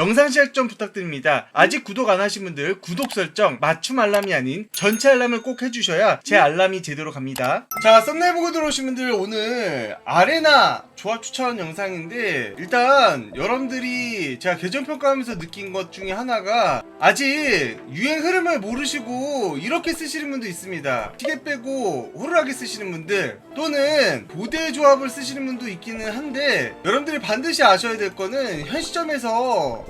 영상 시작 좀 부탁드립니다. 아직 구독 안 하신 분들 구독 설정 맞춤 알람이 아닌 전체 알람을 꼭 해주셔야 제 알람이 제대로 갑니다. 자 썸네일 보고 들어오신 분들 오늘 아레나 조합 추천 영상인데 일단 여러분들이 제가 계정 평가하면서 느낀 것 중에 하나가 아직 유행 흐름을 모르시고 이렇게 쓰시는 분도 있습니다. 시계 빼고 호루라기 쓰시는 분들 또는 보대 조합을 쓰시는 분도 있기는 한데 여러분들이 반드시 아셔야 될 거는 현 시점에서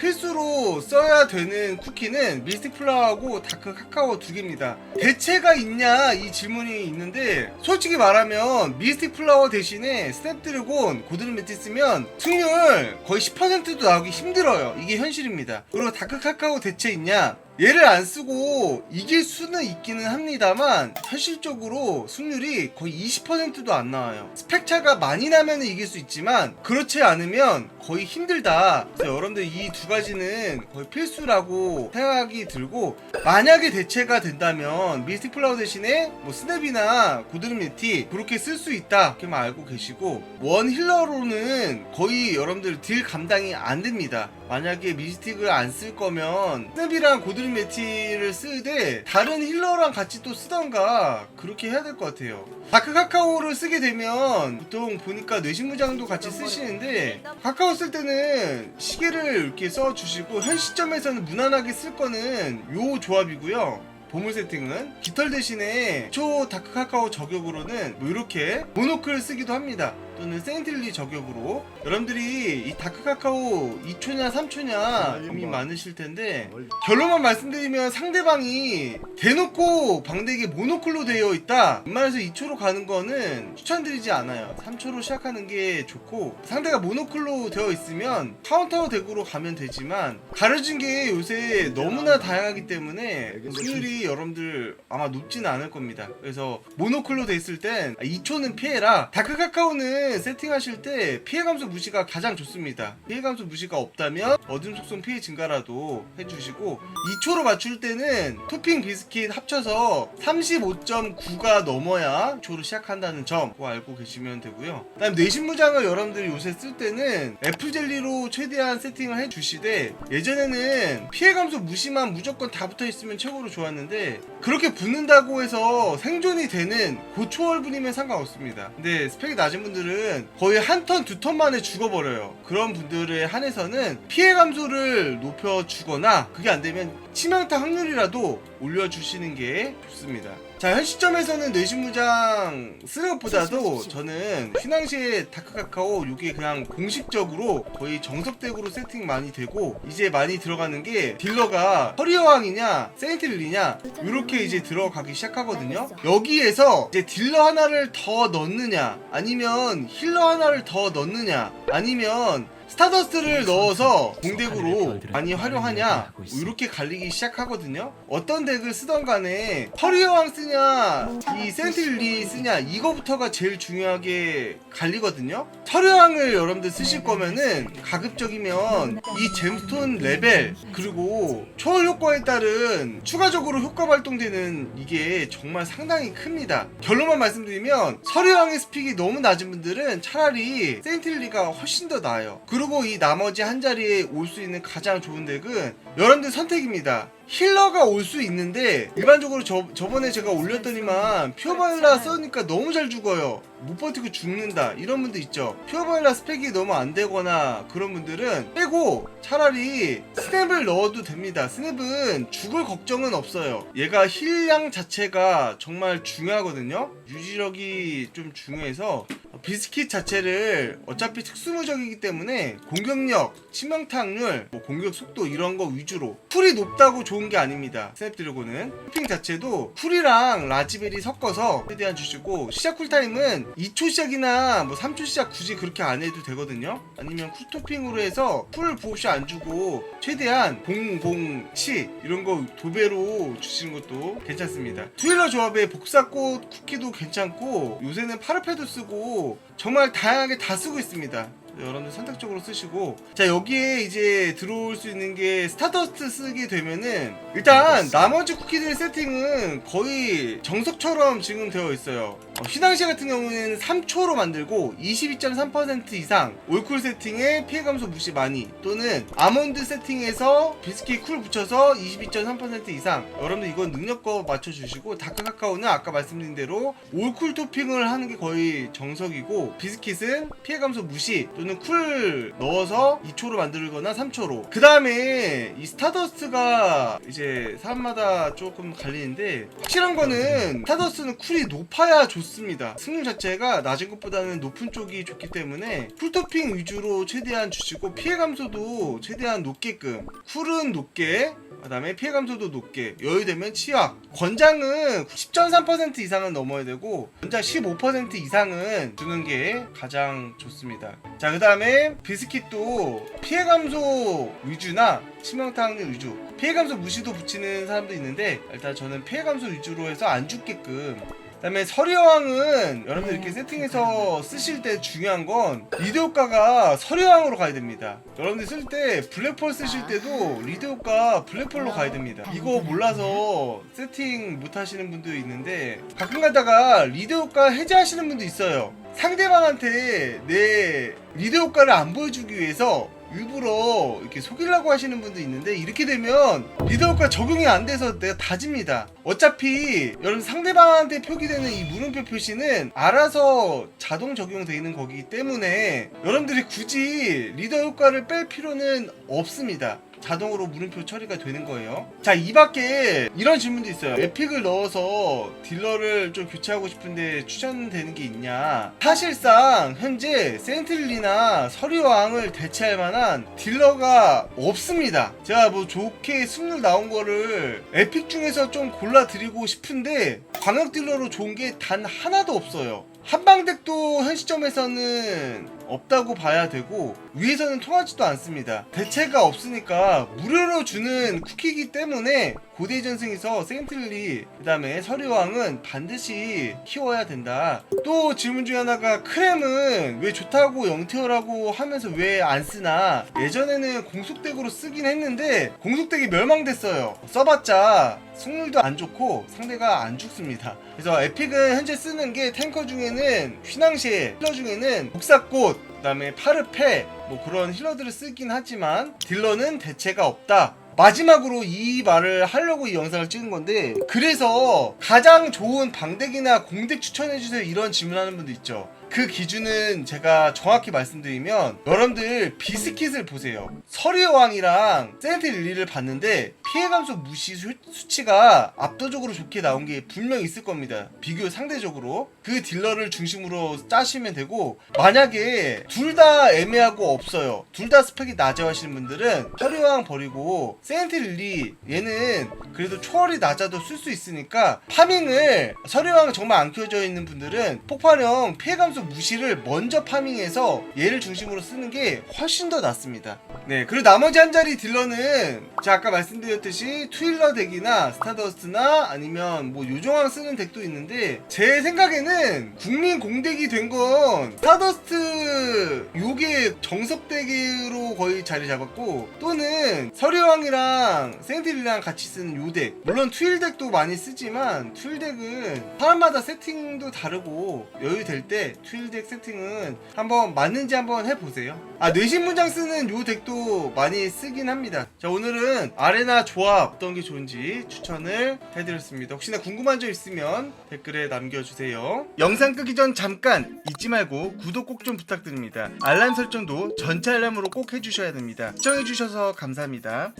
필수로 써야 되는 쿠키는 미스틱 플라워하고 다크 카카오 두 개입니다. 대체가 있냐 이 질문이 있는데 솔직히 말하면 미스틱 플라워 대신에 스냅드래곤 고드름 매트 쓰면 승률 거의 10%도 나오기 힘들어요. 이게 현실입니다. 그리고 다크 카카오 대체 있냐? 얘를 안 쓰고 이길 수는 있기는 합니다만 현실적으로 승률이 거의 20%도 안 나와요. 스펙 차가 많이 나면 이길 수 있지만 그렇지 않으면 거의 힘들다. 여러분들 이 두 가지는 거의 필수라고 생각이 들고 만약에 대체가 된다면 미스틱 플라워 대신에 뭐 스냅이나 고드름 네티 그렇게 쓸 수 있다 이렇게만 알고 계시고 원 힐러로는 거의 여러분들 딜 감당이 안 됩니다. 만약에 미스틱을 안 쓸 거면 스냅이랑 고드름 매티를 쓰되 다른 힐러랑 같이 또 쓰던가 그렇게 해야 될 것 같아요. 다크 카카오를 쓰게 되면 보통 보니까 뇌신무장도 같이 쓰시는데 카카오 쓸 때는 시계를 이렇게 써주시고 현 시점에서는 무난하게 쓸 거는 요 조합이고요. 보물 세팅은 깃털 대신에 초 다크 카카오 저격으로는 뭐 이렇게 모노클 쓰기도 합니다. 또는 세인틀리 저격으로. 여러분들이 이 다크 카카오 2초냐 3초냐 고민 많으실 텐데 결론만 말씀드리면 상대방이 대놓고 방대기 모노클로 되어 있다. 웬만해서 2초로 가는 거는 추천드리지 않아요. 3초로 시작하는 게 좋고 상대가 모노클로 되어 있으면 카운터 덱으로 가면 되지만 가려진 게 요새 너무나 다양하기 때문에 승률이 여러분들 아마 높지는 않을 겁니다. 그래서 모노클로 돼 있을 땐 2초는 피해라. 다크 카카오는 세팅하실 때 피해 감소 무시가 가장 좋습니다. 피해 감소 무시가 없다면 어둠 속성 피해 증가라도 해주시고 2초로 맞출 때는 토핑 비스킷 합쳐서 35.9가 넘어야 2초로 시작한다는 점 그거 알고 계시면 되고요. 그다음 뇌신무장을 여러분들이 요새 쓸 때는 애플젤리로 최대한 세팅을 해주시되 예전에는 피해 감소 무시만 무조건 다 붙어 있으면 최고로 좋았는데 그렇게 붙는다고 해서 생존이 되는 고초월분이면 상관없습니다. 근데 스펙이 낮은 분들은 거의 한 턴 두 턴 만에 죽어버려요 그런 분들에 한해서는 피해 감소를 높여주거나 그게 안 되면 치명타 확률이라도 올려주시는 게 좋습니다. 자, 현 시점에서는 뇌신무장 쓰는 것보다도 저는 휘낭시에 다크카카오 이게 그냥 공식적으로 거의 정석덱으로 세팅 많이 되고 이제 많이 들어가는 게 딜러가 허리여왕이냐 세인트릴리냐 이렇게 이제 들어가기 시작하거든요. 여기에서 이제 딜러 하나를 더 넣느냐 아니면 힐러 하나를 더 넣느냐 아니면 스타더스트를 넣어서 공덱으로 많이 활용하냐? 뭐 이렇게 갈리기 시작하거든요? 어떤 덱을 쓰던 간에 허리여왕 쓰냐? 이 센트릴리 쓰냐? 이거부터가 제일 중요하게 갈리거든요? 허리여왕을 여러분들 쓰실 거면은 가급적이면 이 잼스톤 레벨 그리고 초월 효과에 따른 추가적으로 효과 발동되는 이게 정말 상당히 큽니다. 결론만 말씀드리면 서류왕의 스픽이 너무 낮은 분들은 차라리 세인트릴리가 훨씬 더 나아요 그리고 이 나머지 한 자리에 올 수 있는 가장 좋은 덱은 여러분들 선택입니다. 힐러가 올 수 있는데 일반적으로 저, 저번에 제가 올렸더니만 퓨어바일라 써니까 너무 잘 죽어요. 못 버티고 죽는다 이런 분들 있죠. 퓨어바일라 스펙이 너무 안 되거나 그런 분들은 빼고 차라리 스냅을 넣어도 됩니다. 스냅은 죽을 걱정은 없어요. 얘가 힐량 자체가 정말 중요하거든요. 유지력이 좀 중요해서 비스킷 자체를 어차피 특수무적이기 때문에 공격력, 치명타 확률, 뭐 공격 속도 이런 거 위주로 쿨이 높다고 좋은 게 아닙니다. 스냅드래곤은 토핑 자체도 쿨이랑 라즈베리 섞어서 최대한 주시고 시작 쿨타임은 2초 시작이나 뭐 3초 시작 굳이 그렇게 안 해도 되거든요. 아니면 쿨 토핑으로 해서 쿨 부업시 안 주고 최대한 007 이런 거 도배로 주시는 것도 괜찮습니다. 투일러 조합의 복사꽃 쿠키도 괜찮고 요새는 파르페도 쓰고 정말 다양하게 다 쓰고 있습니다. 여러분들 선택적으로 쓰시고. 자 여기에 이제 들어올 수 있는 게 스타더스트 쓰게 되면은 일단 나머지 쿠키들 세팅은 거의 정석처럼 지금 되어 있어요 어, 휘낭시 같은 경우에는 3초로 만들고 22.3% 이상 올쿨 세팅에 피해 감소 무시 많이 또는 아몬드 세팅에서 비스킷 쿨 붙여서 22.3% 이상. 여러분들 이건 능력껏 맞춰주시고 다크 카카오는 아까 말씀드린 대로 올쿨 토핑을 하는 게 거의 정석이고 비스킷은 피해 감소 무시 또는 쿨 넣어서 2초로 만들거나 3초로. 그 다음에 이 스타더스트가 이제 사람마다 조금 갈리는데 확실한 거는 스타더스트는 쿨이 높아야 좋습니다 승률 자체가 낮은 것보다는 높은 쪽이 좋기 때문에 쿨토핑 위주로 최대한 주시고 피해 감소도 최대한 높게끔 쿨은 높게 그 다음에 피해 감소도 높게. 여유되면 치약. 권장은 10.3% 이상은 넘어야 되고 권장 15% 이상은 주는 게 가장 좋습니다. 자 그 다음에 비스킷도 피해 감소 위주나 치명타 확률 위주. 피해 감소 무시도 붙이는 사람도 있는데 일단 저는 피해 감소 위주로 해서 안 죽게끔 그다음에 서류왕은 여러분들 이렇게 세팅해서 쓰실 때 중요한 건 리드 효과가 서류왕으로 가야 됩니다. 여러분들 쓸 때 블랙펄 쓰실 때도 리드 효과 블랙펄로 가야 됩니다. 이거 몰라서 세팅 못 하시는 분도 있는데 가끔 가다가 리드 효과 해제하시는 분도 있어요. 상대방한테 내 리드 효과를 안 보여주기 위해서 일부러 이렇게 속이려고 하시는 분도 있는데 이렇게 되면 리더 효과 적용이 안 돼서 내가 다집니다. 어차피 여러분 상대방한테 표기되는 이 물음표 표시는 알아서 자동 적용되어 있는 거기 때문에 여러분들이 굳이 리더 효과를 뺄 필요는 없습니다. 자동으로 물음표 처리가 되는 거예요. 자, 이 밖에 이런 질문도 있어요. 에픽을 넣어서 딜러를 좀 교체하고 싶은데 추천되는 게 있냐? 사실상 현재 센트릴리나 서류왕을 대체할 만한 딜러가 없습니다. 제가 뭐 좋게 승률 나온 거를 에픽 중에서 좀 골라드리고 싶은데 광역 딜러로 좋은 게 단 하나도 없어요. 한방덱도 현 시점에서는 없다고 봐야 되고 위에서는 통하지도 않습니다. 대체가 없으니까 무료로 주는 쿠키이기 때문에 고대 전승에서 세인트리 그다음에 서류왕은 반드시 키워야 된다. 또 질문 중에 하나가 크렘은 왜 좋다고 영태어라고 하면서 왜 안 쓰나? 예전에는 공속덱으로 쓰긴 했는데 공속덱이 멸망됐어요. 써봤자 승률도 안 좋고 상대가 안 죽습니다. 그래서 에픽은 현재 쓰는 게 탱커 중에는 휘낭시에 힐러 중에는 복사꽃 그 다음에 파르페 뭐 그런 힐러들을 쓰긴 하지만 딜러는 대체가 없다. 마지막으로 이 말을 하려고 이 영상을 찍은 건데 그래서 가장 좋은 방덱이나 공덱 추천해주세요 이런 질문하는 분도 있죠 그 기준은 제가 정확히 말씀드리면 여러분들 비스킷을 보세요 서리왕이랑 세트 릴리를 봤는데 피해 감소 무시 수, 수치가 압도적으로 좋게 나온 게 분명히 있을 겁니다. 비교 상대적으로. 그 딜러를 중심으로 짜시면 되고 만약에 둘 다 애매하고 없어요. 둘 다 스펙이 낮아 하시는 분들은 서리왕 버리고 세인트 릴리 얘는 그래도 초월이 낮아도 쓸 수 있으니까 파밍을 서리왕 정말 안 키워져 있는 분들은 폭발형 피해 감소 무시를 먼저 파밍해서 얘를 중심으로 쓰는 게 훨씬 더 낫습니다. 네, 그리고 나머지 한 자리 딜러는 제가 아까 말씀드렸 듯이 투일러 덱이나 스타더스트나 아니면 뭐 요정왕 쓰는 덱도 있는데 제 생각에는 국민 공덱이 된 건 스타더스트 요게 정석 덱으로 거의 자리 잡았고 또는 서리왕이랑 세인트릴이랑 같이 쓰는 요 덱. 물론 투일 덱도 많이 쓰지만 투일 덱은 사람마다 세팅도 다르고 여유 될때 투일 덱 세팅은 한번 맞는지 한번 해보세요. 아 뇌신 문장 쓰는 요 덱도 많이 쓰긴 합니다. 자 오늘은 아레나 조합 어떤 게 좋은지 추천을 해드렸습니다. 혹시나 궁금한 점 있으면 댓글에 남겨주세요. 영상 끄기 전 잠깐 잊지 말고 구독 꼭 좀 부탁드립니다. 알람 설정도 전체 알람으로 꼭 해주셔야 됩니다. 시청해주셔서 감사합니다.